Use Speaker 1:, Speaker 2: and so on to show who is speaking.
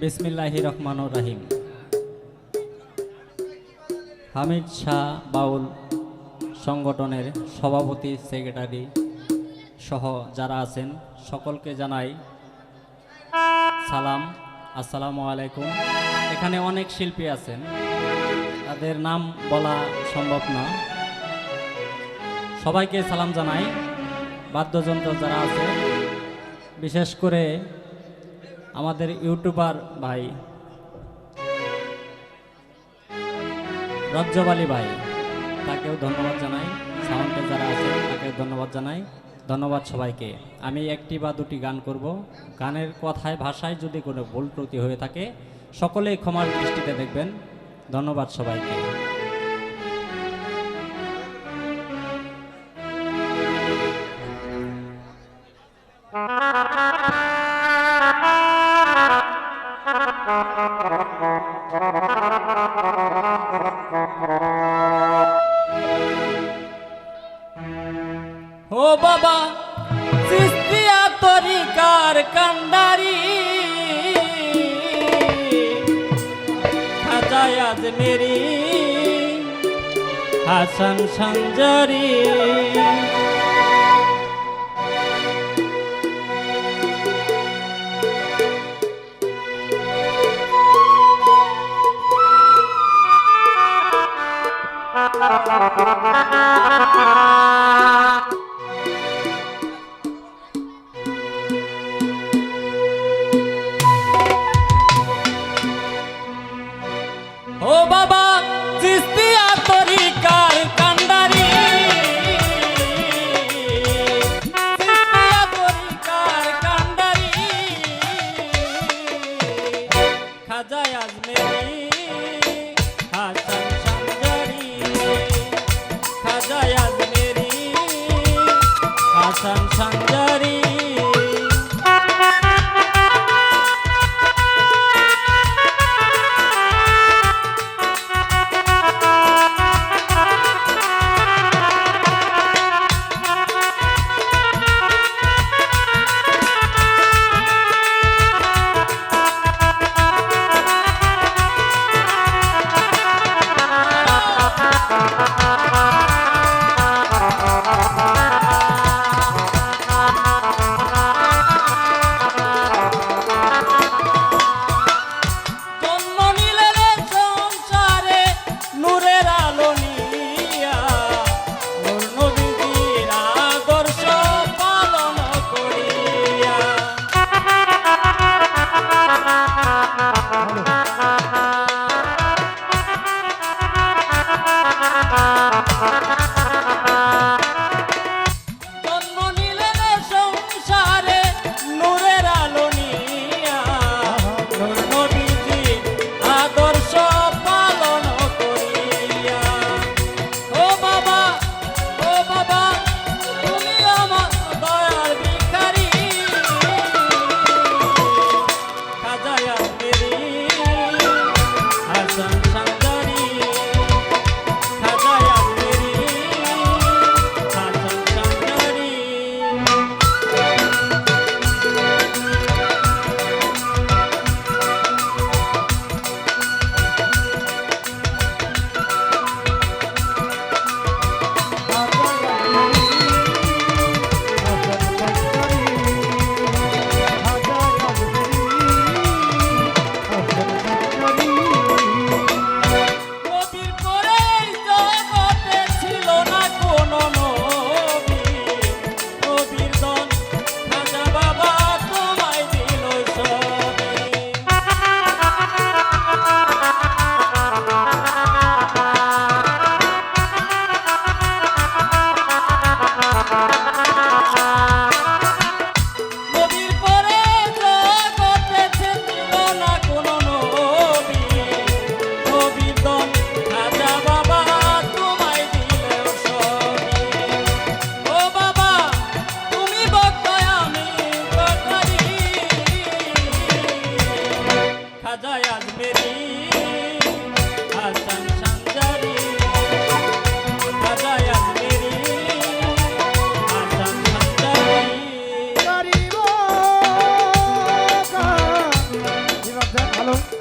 Speaker 1: বিসমিল্লাহি রহমান রাহিম। হামিদ শাহ বাউল সংগঠনের সভাপতি, সেক্রেটারি সহ যারা আছেন, সকলকে জানাই সালাম। আসসালামু আলাইকুম। এখানে অনেক শিল্পী আছেন। তাদের নাম বলা সম্ভব না। সবাইকে সালাম জানাই। বাদ্যযন্ত্র যারা আছে, বিশেষ করে আমাদের ইউটিউবার ভাই। রজ্জবালি ভাই, তাকেও ধন্যবাদ জানাই। সাউন্ডে যারা আছে তাকেও ধন্যবাদ জানাই। ধন্যবাদ সবাইকে। আমি একটি বা দুটি গান করব। গানের কথায়, ভাষায় যদি কোনো ভুল ত্রুটি হয়ে থাকে, সকলেই ক্ষমার দৃষ্টিতে দেখবেন। ধন্যবাদ সবাইকে। বাবা সিস্তিয়া তরিকার কান্ডারি। খাজায় আজ মেরি হাসান সঞ্জরি। 안녕